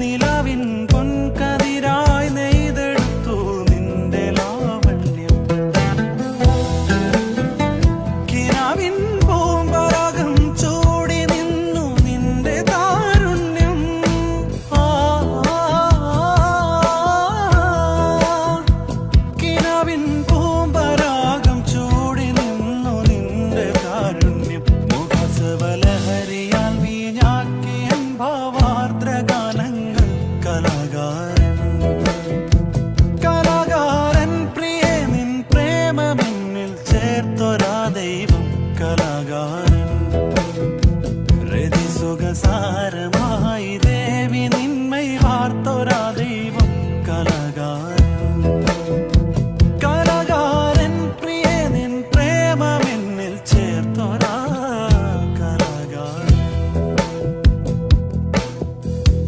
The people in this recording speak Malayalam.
നിലാവിൻ കലാകാരൻ. രതി സുഖസാരമായി ദേവി നിന്മൈ വാർത്തൊരാ